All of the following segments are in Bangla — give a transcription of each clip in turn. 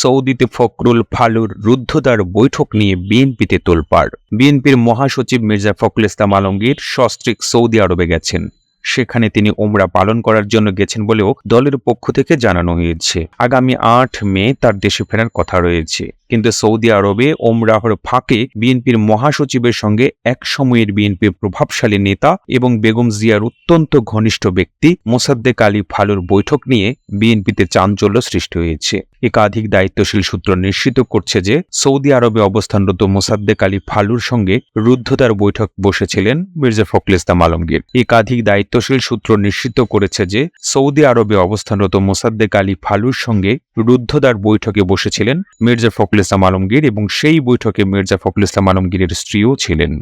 সৌদিতে ফখরুল ফালুর রুদ্ধদ্বার বৈঠক নিয়ে বিএনপিতে তোলপাড়। বিএনপির মহাসচিব মির্জা ফখরুল ইসলাম আলমগীর সস্ত্রিক সৌদি আরবে গেছেন। সেখানে তিনি ওমরা পালন করার জন্য গেছেন বলেও দলের পক্ষ থেকে জানানো হয়েছে। আগামী আট মে তার দেশে ফেরার কথা রয়েছে। কিন্তু সৌদি আরবে ওমরাহর ফাঁকে বিএনপির মহাসচিবের সঙ্গে এক সময়ের বিএনপির প্রভাবশালী নেতা এবং বেগম জিয়ার অত্যন্ত ঘনিষ্ঠ ব্যক্তি মোসাদ্দেক আলী ফালুর বৈঠক নিয়ে বিএনপিতে চাঞ্চল্য সৃষ্টি হয়েছে। একাধিক দায়িত্বশীল সূত্র নিশ্চিত করছে যে সৌদি আরবে অবস্থানরত মোসাদ্দেক আলী ফালুর সঙ্গে রুদ্ধতার বৈঠক বসেছিলেন মির্জা ফখরুল ইসলাম আলমগীর। একাধিক দায়িত্বশীল সূত্র নিশ্চিত করেছে যে সৌদি আরবে অবস্থানরত মোসাদ্দেক আলী ফালুর সঙ্গে রুদ্ধদ্বার বৈঠকে বসেছিলেন মির্জা ফখরুল ইসলাম আলমগীর এবং সেই বৈঠকে মির্জা ফখরুল ইসলাম আলমগীরের স্ত্রীও ছিলেন।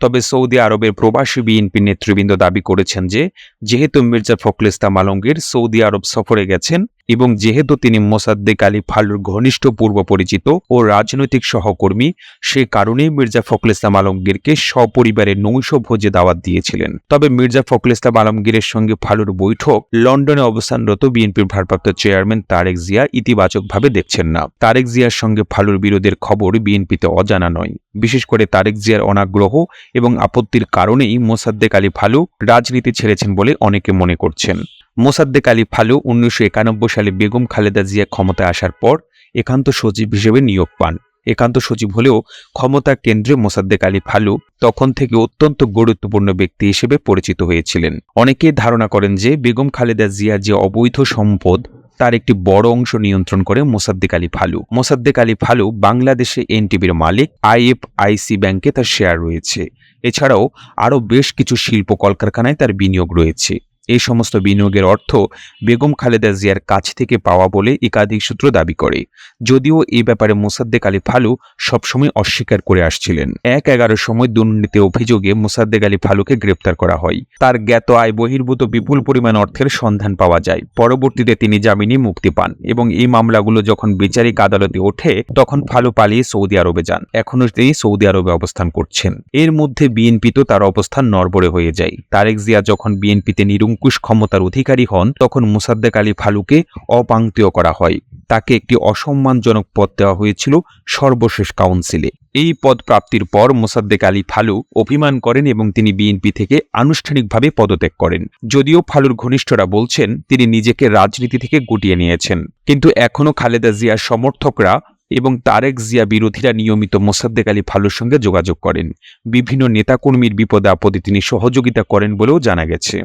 তবে সৌদি আরবের প্রবাসী বিএনপি নেতৃবৃন্দ দাবি করেছেন যে, যেহেতু মির্জা ফখরুল ইসলাম আলমগীর সৌদি আরব সফরে গেছেন এবং যেহেতু তিনি মোসাদ্দেক আলী ফালুর ঘনিষ্ঠ পূর্ব পরিচিত ও রাজনৈতিক সহকর্মী, সে কারণেই মির্জা ফখরুল ইসলাম আলমগীরকে সপরিবারে নৈশ ভোজে দাওয়াত দিয়েছিলেন। তবে মির্জা ফখরুল ইসলাম আলমগীরের সঙ্গে ফালুর বৈঠক লন্ডনে অবস্থানরত বিএনপির ভারপ্রাপ্ত চেয়ারম্যান তারেক জিয়া ইতিবাচকভাবে দেখছেন না। তারেক জিয়ার সঙ্গে ফালুর বিরোধের খবর বিএনপিতে অজানা নয়। বিশেষ করে তারেক জিয়ার অনাগ্রহ এবং আপত্তির কারণেই মোসাদ্দেক আলী ফালু রাজনীতি ছেড়েছেন বলে অনেকে মনে করছেন। মোসাদ্দেক আলী ফালু উনিশশো একানব্বই সালে বেগম খালেদা জিয়া ক্ষমতায় আসার পর একান্ত সচিব হিসেবে নিয়োগ পান। একান্ত সচিব হলেও ক্ষমতা কেন্দ্রে মোসাদ্দেক আলী ফালু তখন থেকে অত্যন্ত গুরুত্বপূর্ণ ব্যক্তি হিসেবে পরিচিত হয়েছিলেন। অনেকেই ধারণা করেন যে বেগম খালেদা জিয়া যে অবৈধ সম্পদ, তার একটি বড় অংশ নিয়ন্ত্রণ করে মোসাদ্দেক আলী ফালু। মোসাদ্দেক আলী ফালু বাংলাদেশে এনটিভির মালিক, আইএফআইসি ব্যাংকে তার শেয়ার রয়েছে। এছাড়াও আরও বেশ কিছু শিল্প কলকারখানায় তার বিনিয়োগ রয়েছে। এই সমস্ত বিনিয়োগের অর্থ বেগম খালেদা জিয়ার কাছ থেকে পাওয়া বলে একাধিক সূত্র দাবি করে। যদিও এই ব্যাপারে মোসাদ্দেক আলী ফালু সবসময় অস্বীকার করে আসছিলেন। এক এগারো সময় দুর্নীতি অভিযোগে মোসাদ্দেক আলী ফালুকে গ্রেপ্তার করা হয়। তার জ্ঞাত আয় বহির্ভূত বিপুল পরিমাণ অর্থের সন্ধান পাওয়া যায়। পরবর্তীতে তিনি জামিনে মুক্তি পান এবং এই মামলাগুলো যখন বিচারিক আদালতে ওঠে, তখন ফালু পালিয়ে সৌদি আরবে যান। এখনও তিনি সৌদি আরবে অবস্থান করছেন। এর মধ্যে বিএনপি তো তার অবস্থান নরবরে হয়ে যায়। তারেক জিয়া যখন বিএনপিতে নিরঙ্কুশ ক্ষমতার অধিকারী হন, তখন মুসাদ্দেক আলী ফালুকে অপাঙ্ক্তীয় করা হয়। তাকে একটি অসম্মানজনক পদ দেওয়া হয়েছিল সর্বশেষ কাউন্সিলে। এই পদ প্রাপ্তির পর মোসাদ্দেক আলী ফালু অভিমান করেন এবং তিনি বিএনপি থেকে আনুষ্ঠানিকভাবে পদত্যাগ করেন। যদিও ফালুর ঘনিষ্ঠরা বলছেন, তিনি নিজেকে রাজনীতি থেকে গুটিয়ে নিয়েছেন। কিন্তু এখনও খালেদা জিয়ার সমর্থকরা এবং তারেক জিয়া বিরোধীরা নিয়মিত মোসাদ্দেক আলী ফালুর সঙ্গে যোগাযোগ করেন। বিভিন্ন নেতাকর্মীর বিপদে আপদে তিনি সহযোগিতা করেন বলেও জানা গেছে।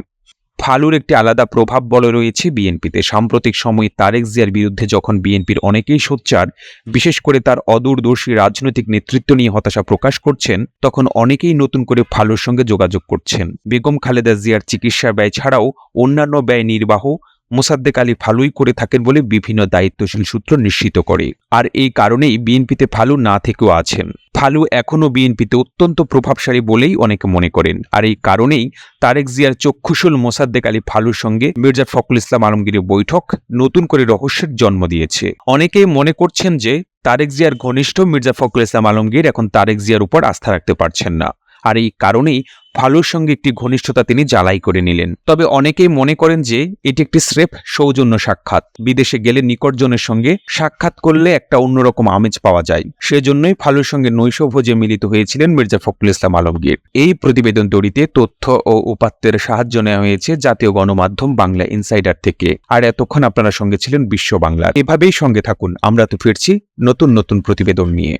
ফালুর একটি আলাদা প্রভাব বলে রয়েছে বিএনপিতে। সাম্প্রতিক সময়ে তারেক জিয়ার বিরুদ্ধে যখন বিএনপির অনেকেই সোচ্চার, বিশেষ করে তার অদূরদর্শী রাজনৈতিক নেতৃত্ব নিয়ে হতাশা প্রকাশ করছেন, তখন অনেকেই নতুন করে ফালুর সঙ্গে যোগাযোগ করছেন। বেগম খালেদা জিয়ার চিকিৎসা ব্যয় ছাড়াও অন্যান্য ব্যয় নির্বাহ মোসাদ্দেক আলী ফালুই করে থাকেন বলে বিভিন্ন দায়িত্বশীল সূত্র নিশ্চিত করে। আর এই কারণেই বিএনপিতে ফালু না থেকেও আছেন। ফালু এখনও বিএনপিতে অত্যন্ত প্রভাবশালী বলেই অনেকে মনে করেন। আর এই কারণেই তারেক জিয়ার চক্ষুশুল মোসাদ্দেক আলী ফালুর সঙ্গে মির্জা ফখরুল ইসলাম আলমগীরের বৈঠক নতুন করে রহস্যের জন্ম দিয়েছে। অনেকেই মনে করছেন যে তারেক জিয়ার ঘনিষ্ঠ মির্জা ফখরুল ইসলাম আলমগীর এখন তারেক জিয়ার উপর আস্থা রাখতে পারছেন না। আর এই কারণেই ফালুর সঙ্গে একটি ঘনিষ্ঠতা তিনি জ্বালাই করে নিলেন। তবে অনেকেই মনে করেন যে, এটি একটি স্রেফ সৌজন্য সাক্ষাৎ। বিদেশে গেলে নিকটজনের সঙ্গে সাক্ষাৎ করলে একটা অন্যরকম আমেজ পাওয়া যায়। সেজন্যই ফালুর সঙ্গে নৈশভোজে মিলিত হয়েছিলেন মির্জা ফখরুল ইসলাম আলমগীর। এই প্রতিবেদন তৈরিতে তথ্য ও উপাত্তের সাহায্য নেওয়া হয়েছে জাতীয় গণমাধ্যম বাংলা ইনসাইডার থেকে। আর এতক্ষণ আপনারা সঙ্গে ছিলেন বিশ্ব বাংলা এভাবেই সঙ্গে থাকুন। আমরা তো ফিরছি নতুন নতুন প্রতিবেদন নিয়ে।